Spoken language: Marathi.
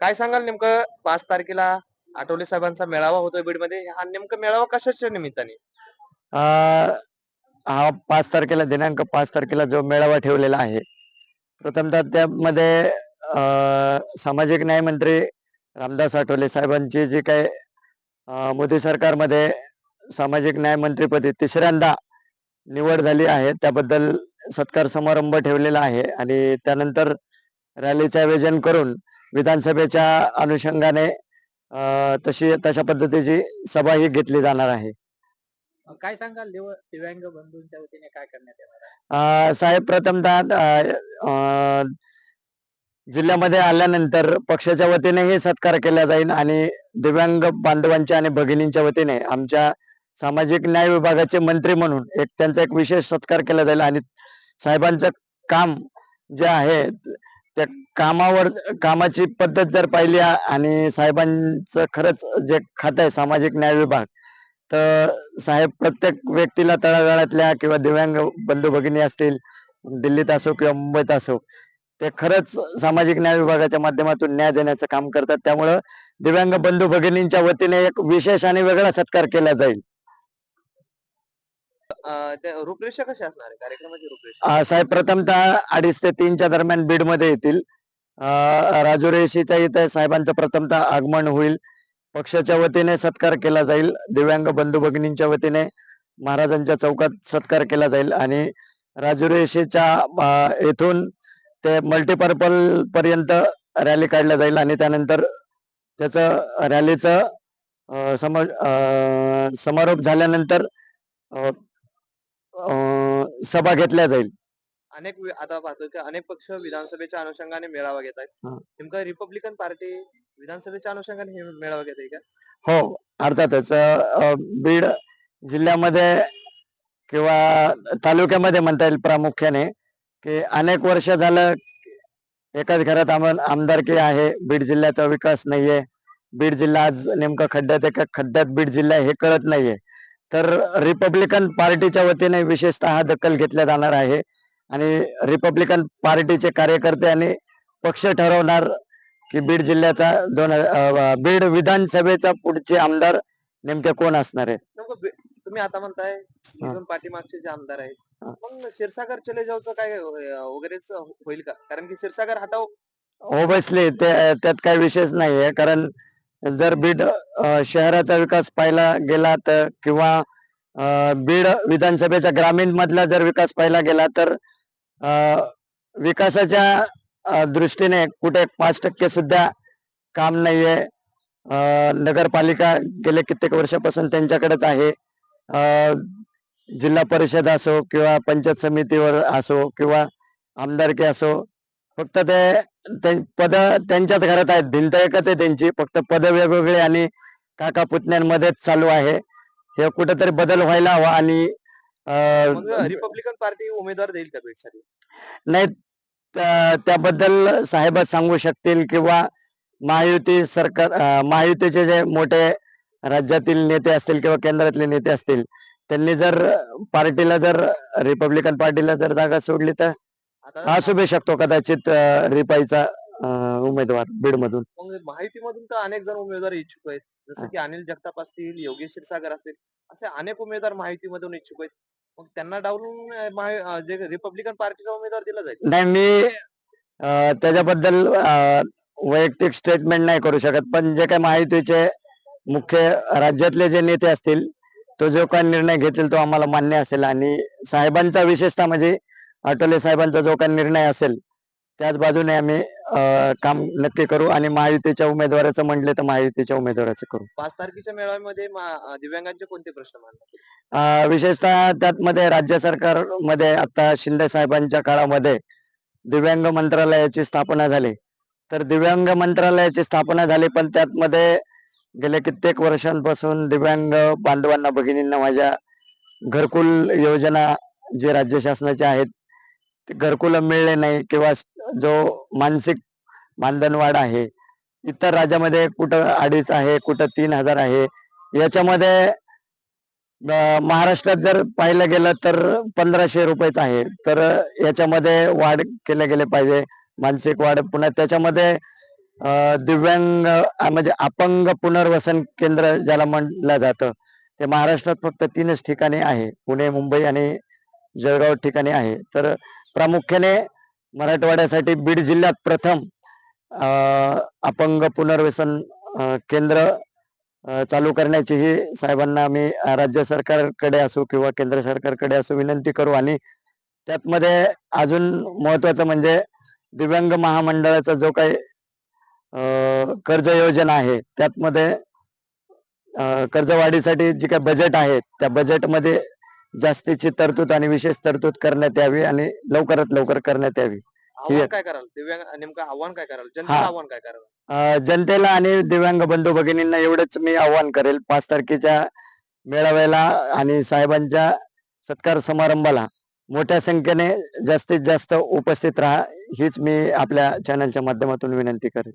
काय सांगाल नेमकं? पाच तारखेला आठवले साहेबांचा मेळावा होतोय बीडमध्ये. हा नेमका मेळावा कशाच्या निमित्ताने? अं, हा पाच तारखेला दिनांक पाच तारखेला जो मेळावा ठेवलेला आहे प्रथमतः त्यामध्ये अं, सामाजिक न्याय मंत्री रामदास आठवले साहेबांची जी काय मोदी सरकारमध्ये सामाजिक न्याय मंत्रीपदी तिसऱ्यांदा निवड झाली आहे त्याबद्दल सत्कार समारंभ ठेवलेला आहे. आणि त्यानंतर रॅलीचे आयोजन करून विधानसभेच्या अनुषंगाने तशी तशा पद्धतीची सभा ही घेतली जाणार आहे. काय सांगाल दिव- दिव्यांग बंधूंच्या वतीने काय करण्यात येणार साहेब प्रथमतः जिल्ह्यामध्ये आल्यानंतर पक्षाच्या वतीने हे सत्कार केला जाईल आणि दिव्यांग बांधवांच्या आणि भगिनींच्या वतीने आमच्या सामाजिक न्याय विभागाचे मंत्री म्हणून एक त्यांचा एक विशेष सत्कार केला जाईल आणि साहेबांचं काम जे आहे त्या कामावर कामाची पद्धत जर पाहिली आणि साहेबांचं खरंच जे खातं आहे सामाजिक न्याय विभाग तर साहेब प्रत्येक व्यक्तीला तळागाळातल्या किंवा दिव्यांग बंधू भगिनी असतील दिल्लीत असो किंवा मुंबईत असो ते खरंच सामाजिक न्याय विभागाच्या माध्यमातून न्याय देण्याचं काम करतात. त्यामुळं दिव्यांग बंधू भगिनींच्या वतीने एक विशेष आणि वेगळा सत्कार केला जाईल. रूपरेषा कशी असणार आहे? कार्यक्रमाची रूपरेषा. साहेब प्रथमतः अडीच ते तीनच्या दरम्यान बीडमध्ये येतील राजुरेशीच्या इथे साहेबांचं प्रथमतः आगमन होईल. पक्षाच्या वतीने सत्कार केला जाईल. दिव्यांग बंधू भगिनींच्या वतीने महाराजांच्या चौकात सत्कार केला जाईल आणि राजुरेशीच्या येथून ते मल्टीपर्पल पर्यंत रॅली काढल्या जाईल आणि त्यानंतर त्याचं रॅलीचं सम समारोप झाल्यानंतर सभा घेतल्या जाईल. अनेक वि- आता पाहतोय की अनेक पक्ष विधानसभेच्या अनुषंगाने मेळावा घेत आहेत. हा. नेमकं रिपब्लिकन पार्टी विधानसभेच्या अनुषंगाने हे मेळावा घेत आहे का? हो अर्थातच अ, बीड जिल्ह्यामध्ये किंवा तालुक्यामध्ये म्हणता येईल प्रामुख्याने की अनेक वर्ष झालं एकाच घरात आम- आमदारकी आहे बीड जिल्ह्याचा विकास नाहीये. बीड जिल्हा आज नेमका खड्ड्यात आहे का? खड्ड्यात बीड जिल्हा आहे हे कळत नाहीये. तर रिपब्लिकन पार्टीच्या वतीने विशेषतः दखल घेतल्या जाणार आहे. आणि रिपब्लिकन पार्टीचे कार्यकर्ते आणि पक्ष ठरवणार की बीड जिल्ह्याचा दोन बीड विधानसभेचा पुढचे आमदार नेमके कोण असणार आहे तुम्ही आता म्हणताय पाठीमागचे जे आमदार आहेत. हा. मग क्षीरसागर चले जाऊचं काय अं, वगैरेच होईल का? कारण की क्षीरसागर हटाव ओबसली ते त्यात काही विशेष नाहीये. कारण जर बीड शहराचा विकास पाहिला गेला तर किंवा बीड विधानसभेचा ग्रामीण मधला जर विकास पाहिला गेला तर विकासाच्या दृष्टीने कुठे पाच टक्के सुद्धा काम नाहीये. नगरपालिका गेले कित्येक वर्षापासून त्यांच्याकडेच आहे. जिल्हा परिषद असो किंवा पंचायत समितीवर असो किंवा आमदारकी असो फक्त ते पद त्यांच्याच घरात आहेत. भिंत एकच आहे त्यांची. फक्त पद वेगवेगळे आणि काका पुतण्यांमध्येच चालू आहे. हे कुठेतरी बदल व्हायला हवा आणि रिपब्लिकन पार्टी उमेदवार देईल का बीडसाठी नाही त्या- त्याबद्दल साहेबच सांगू शकतील किंवा महायुती सरकार महायुतीचे जे मोठे राज्यातील नेते असतील किंवा केंद्रातले नेते असतील त्यांनी जर पार्टीला जर रिपब्लिकन पार्टीला जर जागा सोडली तर असू बी शकतो कदाचित रिपाईचा उमेदवार बीड मधून मग माहितीमधून तर अनेक जण उमेदवार इच्छुक आहेत. जसं की अनिल जगताप असतील योगेश क्षीरसागर असतील असे अनेक उमेदवार माहितीमधून इच्छुक आहेत. मग त्यांना डावलून जे रिपब्लिकन पार्टीचा उमेदवार दिला जाईल. नाही मी त्याच्याबद्दल वैयक्तिक स्टेटमेंट नाही करू शकत. पण जे काही माहितीचे मुख्य राज्यातले जे नेते असतील तो जो काही निर्णय घेतील तो आम्हाला मान्य असेल. आणि साहेबांचा विशेषतः म्हणजे आठवले साहेबांचा जो काही निर्णय असेल त्याच बाजूने आम्ही काम नक्की करू आणि महायुतीच्या उमेदवाराचं म्हटले तर महायुतीच्या उमेदवाराचं करू. पाच तारखेच्या मेळाव्यामध्ये दिव्यांगांचे कोणते प्रश्न विशेषतः त्यात मध्ये राज्य सरकारमध्ये आता शिंदे साहेबांच्या काळामध्ये दिव्यांग मंत्रालयाची स्थापना झाली. तर दिव्यांग मंत्रालयाची स्थापना झाली पण त्यात मध्ये गेल्या कित्येक वर्षांपासून दिव्यांग बांधवांना भगिनींना माझ्या घरकुल योजना जे राज्य शासनाच्या आहेत घरकुल मिळले नाही किंवा जो मानसिक मानधनवाढ आहे इतर राज्यामध्ये कुठं अडीच आहे कुठं तीन हजार आहे याच्यामध्ये महाराष्ट्रात जर पाहिलं गेलं तर पंधराशे रुपयेच आहे. तर याच्यामध्ये वाढ केले गेले पाहिजे मानसिक वाढ पुन्हा त्याच्यामध्ये दिव्यांग म्हणजे अपंग पुनर्वसन केंद्र ज्याला म्हटलं जातं ते महाराष्ट्रात फक्त तीनच ठिकाणी आहे. पुणे मुंबई आणि जळगाव ठिकाणी आहे. तर प्रामुख्याने मराठवाड्यासाठी बीड जिल्ह्यात प्रथम अपंग पुनर्वसन केंद्र चालू करण्याची ही साहेबांना आम्ही राज्य सरकारकडे असो किंवा केंद्र सरकारकडे असो विनंती करू आणि त्यातमध्ये अजून महत्वाचं म्हणजे दिव्यांग महामंडळाचा जो काही कर्ज योजना आहे त्यातमध्ये कर्जवाढीसाठी जे काही बजेट आहे त्या बजेटमध्ये जास्तीची तरतूद आणि विशेष तरतूद करण्यात यावी आणि लवकरात लवकर करण्यात यावी. आव्हान काय कराल? दिव्यांग नेमकं आव्हान काय कराल? जनतेला हा. आव्हान काय कराल? अं, जनतेला आणि दिव्यांग बंधू भगिनींना एवढंच मी आव्हान करेल. पाच तारखेच्या मेळाव्याला आणि साहेबांच्या सत्कार समारंभाला मोठ्या संख्येने जास्तीत जास्त उपस्थित राहा हीच मी आपल्या चॅनलच्या माध्यमातून विनंती करेन